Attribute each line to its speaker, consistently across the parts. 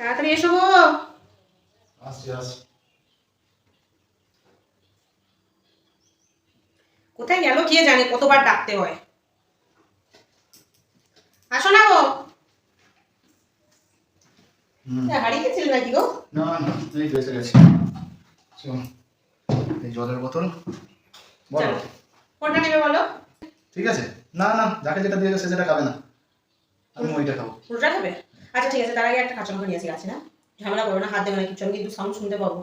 Speaker 1: তাড়াতাড়ি এসো গো।
Speaker 2: আসছি আসছি।
Speaker 1: কোথায় গেল কে জানে কতবার ডাকতে হয়। আসো না গো। হারিয়ে গেছিলে নাকি গো?
Speaker 2: না না এই গেছি। চল এই জলের বোতল। বলো।
Speaker 1: কোনটা নেবে বলো?
Speaker 2: ঠিক আছে। না না যাকে যেটা দিয়ে গেছে সেটা খাবে না। আমি ওইটা খাব।
Speaker 1: পুরোটা খাবে? আচ্ছা ঠিক আছে তার আগে একটা কাঁচা লঙ্কা নিয়ে আসি গাছে না। ঝামেলা করবে না হাত দেবে না কিছু আমি কিন্তু সাউন্ড শুনতে পাবো।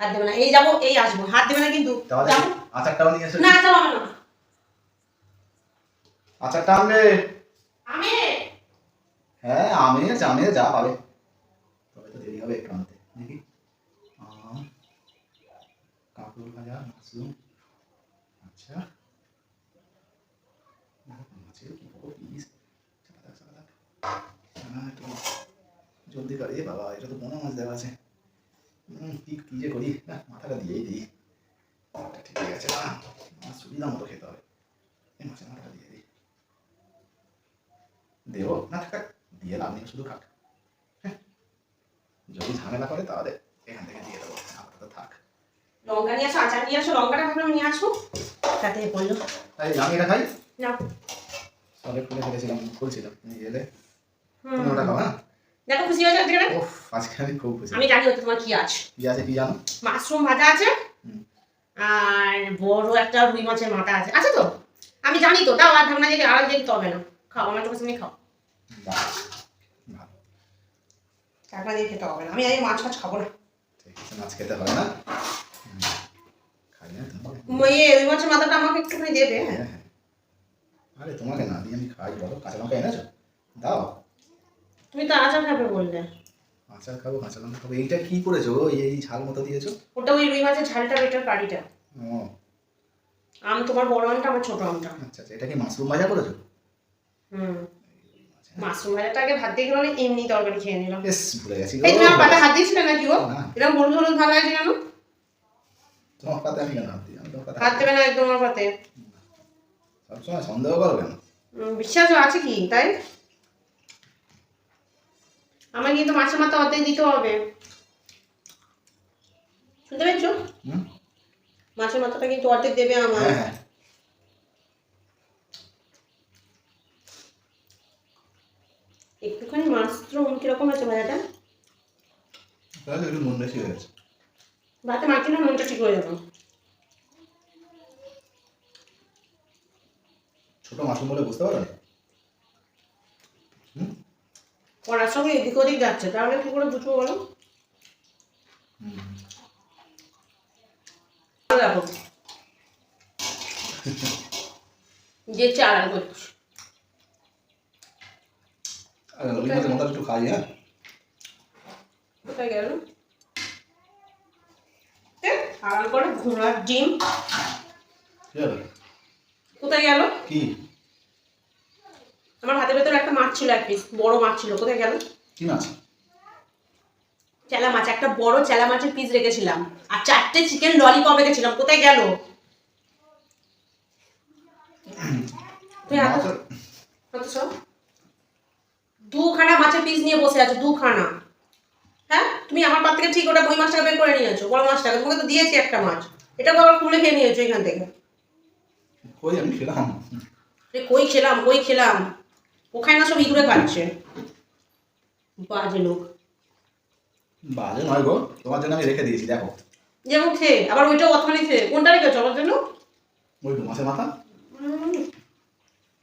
Speaker 1: হাত দেবে না এই যাব এই আসব হাত দেবে না কিন্তু।
Speaker 2: আচারটাও নিয়ে এসে।
Speaker 1: না না।
Speaker 2: আচারটা আনবে
Speaker 1: আমি?
Speaker 2: হ্যাঁ আমে জামে যা পাবে। তবে তো দেরি হবে একটু আনতে আম ভাজা মাশরুম। আচ্ছা। মাছের কি বড় পিস চাপা থাক চাপা হ্যাঁ একটু জলদি কর। এ বাবা এটা তো পোনা মাছ দেওয়া আছে। কি কি যে করি? না মাথাটা দিয়েই দিই। ঠিক আছে না? মাছ সুবিধা মতো খেতে হবে। এই মাছের মাথাটা দিয়ে দিই। দেবো? না থাক দিয়ে লাভ নেই শুধু খাক। হ্যাঁ। যদি ঝামেলা করে তাহলে এখান থেকে দিয়ে দেবো। আপাতত থাক।
Speaker 1: লঙ্কা নিয়ে আসো আচার নিয়ে আসো লঙ্কাটা ভাবলাম নিয়ে আসো। তাতে বলল।
Speaker 2: তাই আমি এটা খাই?
Speaker 1: না
Speaker 2: সবে খুলে ফেলেছিলাম খুলছিলাম তুমি এলে।
Speaker 1: হুম।
Speaker 2: তুমি ওটা খাও হ্যাঁ?
Speaker 1: দেখো খুশি হয়েছে আজকে
Speaker 2: ওফ আজকে আমি খুব খুশি।
Speaker 1: আমি জানি তোমার কি আছে।
Speaker 2: কি আছে কি জানো?
Speaker 1: মাশরুম ভাজা আছে আর বড় একটা রুই মাছের মাথা আছে। আছে তো? আমি জানি তো তাও আর ঢাকনা দিয়ে আর যেতে হবে না। খাও আমার চোখের সামনে খাও। ঢাকনা দিয়ে খেতে হবে না। আমি এই মাছ ফাছ খাব না।
Speaker 2: মাছ খেতে হবে না।
Speaker 1: ইয়ে রুই মাছের মাথাটা আমাকে একটুখানি দেবে
Speaker 2: হ্যাঁ হ্যাঁ। আরে তোমাকে না দিয়ে আমি খাই বলো। কাঁচা লঙ্কা এনেছো? দাও।
Speaker 1: তুমি তো আচার খাবে বললে।
Speaker 2: আচার খাব কাঁচা লঙ্কা খাব। এইটা কি করেছ? এই ঝাল মতো দিয়েছ?
Speaker 1: ওটা ওই রুই মাছের ঝালটা এটার কারিটা।
Speaker 2: ও।
Speaker 1: আম তোমার বড় আমটা আমার ছোট আমটা।
Speaker 2: আচ্ছা আচ্ছা এটা কি মাশরুম ভাজা করেছ?
Speaker 1: হুম। মাশরুম ভাজাটা আগে ভাত দিয়ে খেলাম এমনি তরকারি খেয়ে নিলাম।
Speaker 2: বেশ ভুলে গেছি গো।
Speaker 1: এই তুমি আমার হাত দিয়েছিলে নাকি ও
Speaker 2: না,
Speaker 1: এরকম হলুদ হলুদ ভালো আছে জানো
Speaker 2: তোমার পাতে আমি কেন হাত দিই? আমি তোমার পাতে
Speaker 1: হাত দেবে না একদম আমার পাতে।
Speaker 2: সবসময় সন্দেহ করো কেন
Speaker 1: বিশ্বাস আছে কি তাই? আমার কিন্তু মাছের মাথা অর্ধেক দিতে হবে। শুনতে পেয়েছ? মাছের মাথাটা কিন্তু অর্ধেক দেবে আমার।
Speaker 2: হ্যাঁ হ্যাঁ।
Speaker 1: একটুখানি মাশরুম কীরকম আছে ভাজাটা?
Speaker 2: তাহলে একটু
Speaker 1: ভাতে মাখিয়ে না নুনটা ঠিক হয়ে যাবে।
Speaker 2: ছোট মাশরুম বলে বুঝতে পারো হুম
Speaker 1: পড়ার সঙ্গে এদিক ওদিক যাচ্ছে তাহলে কি করে বুঝব বলো? দেখো। যে চালান করছি
Speaker 2: মাথা একটু খাই হ্যাঁ?
Speaker 1: কোথায় গেল? আড়াল করে ঘোড়ার ডিম। কোথায় গেল?
Speaker 2: কি?
Speaker 1: আমার হাতের ভেতরে একটা মাছ ছিল এক পিস বড় মাছ ছিল। কোথায় গেল?
Speaker 2: কি মাছ?
Speaker 1: চেলা মাছ একটা বড় চেলা মাছের পিস রেখেছিলাম। আর চারটে চিকেন ললিপপ রেখেছিলাম। কোথায় গেল? দুখানা মাছের পিস নিয়ে বসে আছো দুখানা। হ্যাঁ? তুমি আমার পাত থেকে ঠিক ওটা বই মাছটাকে বের করে নিয়েছো বড় মাছটাকে। তোমাকে তো দিয়েছি একটা মাছ। এটাকে আবার খুলে খেয়ে নিয়েছো এখান থেকে।
Speaker 2: কই আমি খেলাম?
Speaker 1: কই খেলাম কই খেলাম? ওখানে না সব ইঁদুরে খাচ্ছে। বাজে লোক।
Speaker 2: বাজে নয় গো তোমার জন্য আমি রেখে দিয়েছি দেখো।
Speaker 1: যেমন খেয়ে আবার ওইটাও অতখানি খেয়ে কোনটা রেখেছো আমার জন্য?
Speaker 2: ওই তো মাছের মাথা।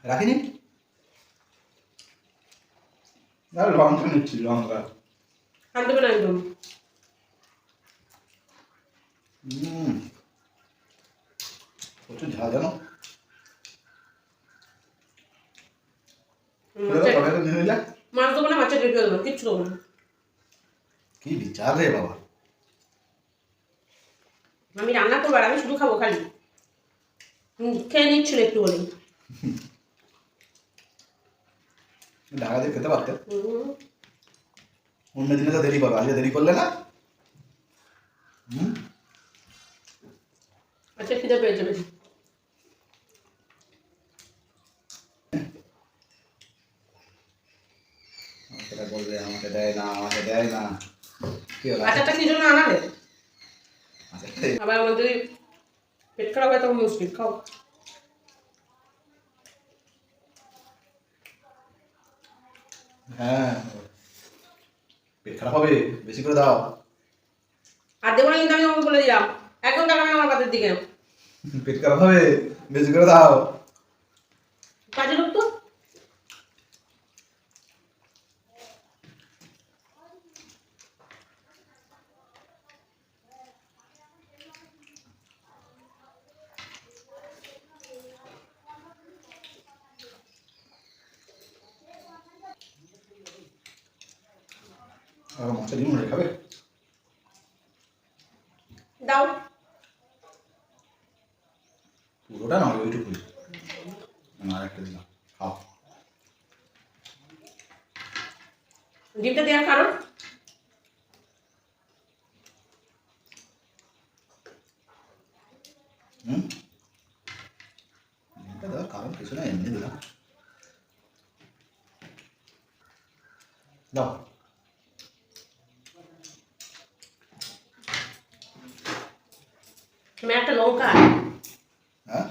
Speaker 2: রাখিনি? লঙ্কা নিচ্ছি লঙ্কা
Speaker 1: আনতে পারে একদম।
Speaker 2: হুম। প্রচুর ঝাল জানো
Speaker 1: উম,
Speaker 2: ওটা টমেটো নিয়ে নিলে
Speaker 1: মাছ দেবো না মাছের রেখে দেবো কিচ্ছু দেবো না।
Speaker 2: কি বিচার রে বাবা।
Speaker 1: আমি রান্না করব আর আমি শুধু খাব খালি। খেয়ে নিচ্ছিল একটু বলেই
Speaker 2: ঢাকা দিয়ে খেতে পারতে। অন্য দিনে তো দেরি করো আজকে দেরি করলে না?
Speaker 1: আচ্ছা খিদে পেয়েছে বেশি।
Speaker 2: বলবে আমাকে দেয় না আমাকে দেয় না। কি হলো?
Speaker 1: আচারটা কি জন্য আনালে আবার আমাদের পেট খারাপ হয় তখন মুশকিল খাও।
Speaker 2: হ্যাঁ। পেট খারাপ হবে বেশি করে দাও।
Speaker 1: আর দেবো না কিন্তু আমি তোমাকে বলে দিলাম। একদম তাকাবে আমার পাতের দিকে।
Speaker 2: পেট খারাপ হবে বেশি করে দাও।
Speaker 1: কাজে লোক তো
Speaker 2: আর মাছটা দিন মনে খাবে?
Speaker 1: দাও।
Speaker 2: পুরোটা না ওইটুকুই আর একটা দিলাম। খাও।
Speaker 1: ডিমটা দেওয়ার কারণ?
Speaker 2: হুম? এটা দেওয়ার কারণ কিছু না এমনি দিলাম। দাও।
Speaker 1: তুমি একটা লঙ্কা
Speaker 2: হ্যাঁ?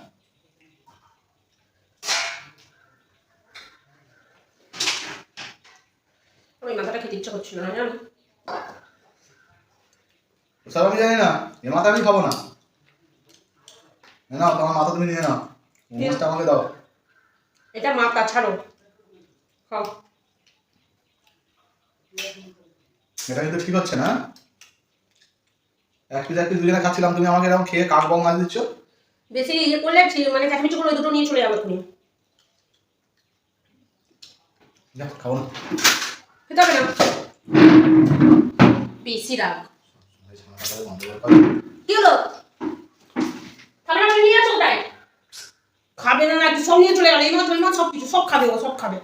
Speaker 1: ওই মাথাটা খেতে ইচ্ছা করছিল না জানো?
Speaker 2: স্যার আমি জানি না এ মাথা আমি খাব না। নাও তোমার মাথা তুমি নিয়ে নাও। মাছটা আমাকে দাও।
Speaker 1: এটা মাথা ছাড়ো। খাও।
Speaker 2: এটা কিন্তু ঠিক হচ্ছে না। এক পিস এক পিস দুজনে খাচ্ছিলাম তুমি আমাকে এরকম খেয়ে কাক বং মাছ দিচ্ছ?
Speaker 1: বেশি ইয়ে করলে মানে চাকরি করে দুটো নিয়ে চলে যাবে তুমি।
Speaker 2: যা খাব না।
Speaker 1: খেতে হবে না। বেশি রাগ।
Speaker 2: খাও।
Speaker 1: কি হলো? খাবে না নিয়ে আসো খাবে না নাকি সব নিয়ে চলে গেল। এই মাছ ওই মাছ সব কিছু সব খাবে ও সব খাবে।